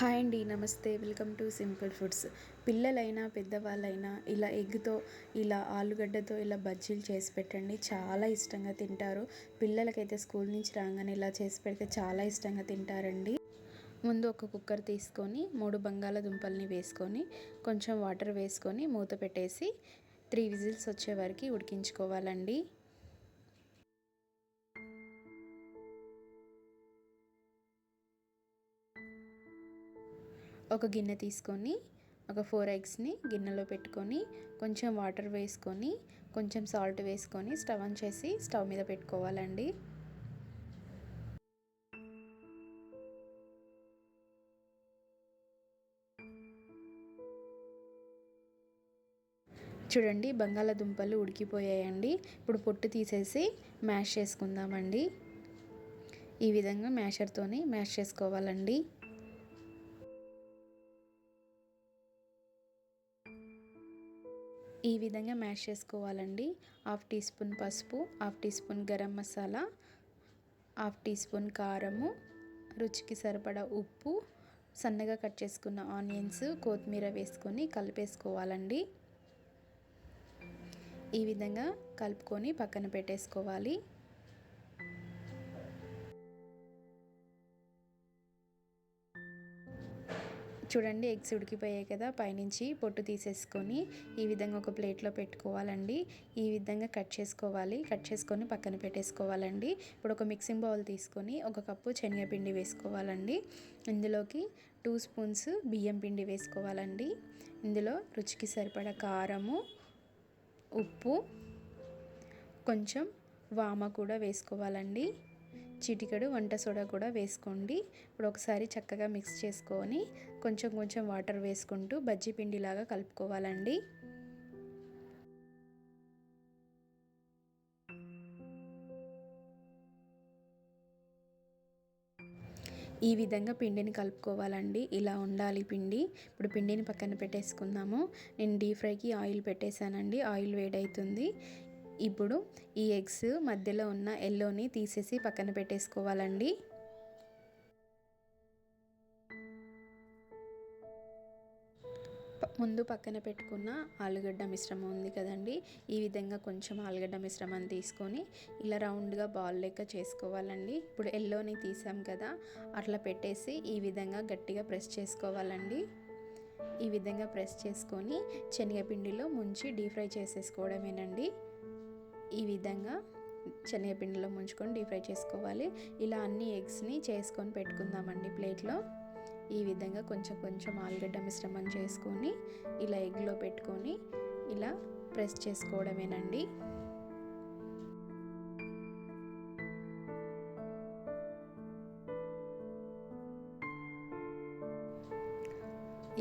Hi అండి నమస్తే. Welcome to simple foods. పిల్లలైనా పెద్దవాళ్ళైనా ఇలా ఎగ్తో ఇలా ఆలుగడ్డతో ఇలా బజ్జీలు చేసి పెట్టండి. చాలా ఇష్టంగా తింటారు. పిల్లలకైతే స్కూల్ నుంచి రాగానే ఇలా చేసి పెడితే చాలా ఇష్టంగా తింటారండి. ముందు ఒక కుక్కర్ తీసుకొని మూడు బంగాళదుంపల్ని వేసుకొని కొంచెం వాటర్ వేసుకొని మూత పెట్టేసి త్రీ విజిల్స్ వచ్చే వరకు ఉడికించుకోవాలండి. ఒక గిన్నె తీసుకొని ఒక ఫోర్ ఎగ్స్ని గిన్నెలో పెట్టుకొని కొంచెం వాటర్ వేసుకొని కొంచెం సాల్ట్ వేసుకొని స్టవ్ ఆన్ చేసి స్టవ్ మీద పెట్టుకోవాలండి. చూడండి బంగాళాదుంపలు ఉడికిపోయాయండి. ఇప్పుడు పొట్టు తీసేసి మ్యాష్ చేసుకుందామండి. ఈ విధంగా మ్యాషర్తోని మ్యాష్ చేసుకోవాలండి. ఈ విధంగా మ్యాష్ చేసుకోవాలండి. హాఫ్ టీ స్పూన్ పసుపు half teaspoon garam masala half teaspoon కారము రుచికి సరిపడా ఉప్పు సన్నగా కట్ చేసుకున్న ఆనియన్స్ కొత్తిమీర వేసుకొని కలిపేసుకోవాలండి. ఈ విధంగా కలుపుకొని పక్కన పెట్టేసుకోవాలి. చూడండి ఎగ్స్ ఉడికిపోయాయి కదా పైనుంచి పొట్టు తీసేసుకొని ఈ విధంగా ఒక ప్లేట్లో పెట్టుకోవాలండి. ఈ విధంగా కట్ చేసుకోవాలి. కట్ చేసుకొని పక్కన పెట్టేసుకోవాలండి. ఇప్పుడు ఒక మిక్సింగ్ బౌల్ తీసుకొని ఒక కప్పు శనగపిండి వేసుకోవాలండి. ఇందులోకి టూ స్పూన్స్ బియ్యం పిండి వేసుకోవాలండి. ఇందులో రుచికి సరిపడా కారము ఉప్పు కొంచెం వామ కూడా వేసుకోవాలండి. చిటికెడు వంట సోడా కూడా వేసుకోండి. ఇప్పుడు ఒకసారి చక్కగా మిక్స్ చేసుకొని కొంచెం కొంచెం వాటర్ వేసుకుంటూ బజ్జీ పిండిలాగా కలుపుకోవాలండి. ఈ విధంగా పిండిని కలుపుకోవాలండి. ఇలా ఉండాలి పిండి. ఇప్పుడు పిండిని పక్కన పెట్టేసుకుందాము. నేను డీప్ ఫ్రైకి ఆయిల్ పెట్టేశానండి. ఆయిల్ వేడవుతుంది. ఇప్పుడు ఈ ఎగ్స్ మధ్యలో ఉన్న ఎల్లోని తీసేసి పక్కన పెట్టేసుకోవాలండి. ముందు పక్కన పెట్టుకున్న ఆలుగడ్డ మిశ్రమం ఉంది కదండి. ఈ విధంగా కొంచెం ఆలుగడ్డ మిశ్రమం తీసుకొని ఇలా రౌండ్గా బాల్ లెక్క చేసుకోవాలండి. ఇప్పుడు ఎల్లోని తీసాం కదా అట్లా పెట్టేసి ఈ విధంగా గట్టిగా ప్రెస్ చేసుకోవాలండి. ఈ విధంగా ప్రెస్ చేసుకొని శనగపిండిలో ముంచి డీప్ ఫ్రై చేసేసుకోవడమేనండి. ఈ విధంగా శనగపిండిలో ముంచుకొని డీప్ ఫ్రై చేసుకోవాలి. ఇలా అన్ని ఎగ్స్ని చేసుకొని పెట్టుకుందామండి ప్లేట్లో. ఈ విధంగా కొంచెం కొంచెం ఆలుగడ్డ మిశ్రమం చేసుకొని ఇలా ఎగ్లో పెట్టుకొని ఇలా ప్రెస్ చేసుకోవడమేనండి.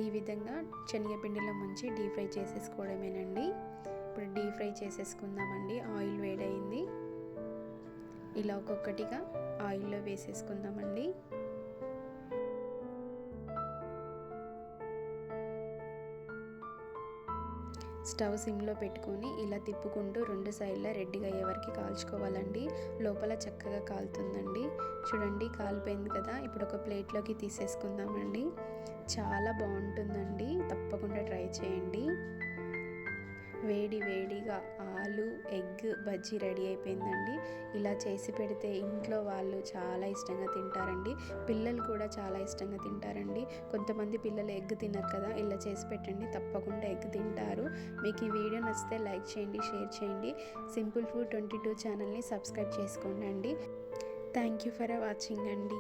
ఈ విధంగా శనగపిండిలో ముంచి డీప్ ఫ్రై చేసేసుకోవడమేనండి. ఇప్పుడు డీప్ ఫ్రై చేసేసుకుందామండి. ఆయిల్ వేడైంది. ఇలా ఒక్కొక్కటిగా ఆయిల్లో వేసేసుకుందామండి. స్టవ్ సిమ్లో పెట్టుకొని ఇలా తిప్పుకుంటూ రెండు సైడ్ల రెడ్డిగా అయ్యే వరకు కాల్చుకోవాలండి. లోపల చక్కగా కాలుతుందండి. చూడండి కాలిపోయింది కదా. ఇప్పుడు ఒక ప్లేట్లోకి తీసేసుకుందామండి. చాలా బాగుంటుందండి. తప్పకుండా ట్రై చేయండి. వేడి వేడిగా ఆలు ఎగ్ బజ్జీ రెడీ అయిపోయిందండి. ఇలా చేసి పెడితే ఇంట్లో వాళ్ళు చాలా ఇష్టంగా తింటారండి. పిల్లలు కూడా చాలా ఇష్టంగా తింటారండి. కొంతమంది పిల్లలు ఎగ్ తినరు కదా ఇలా చేసి పెట్టండి. తప్పకుండా ఎగ్ తింటారు. మీకు ఈ వీడియో నచ్చితే లైక్ చేయండి షేర్ చేయండి. సింపుల్ ఫుడ్ ట్వంటీ టూ ఛానల్ని సబ్స్క్రైబ్ చేసుకోండి థ్యాంక్ యూ ఫర్ వాచింగ్ అండి.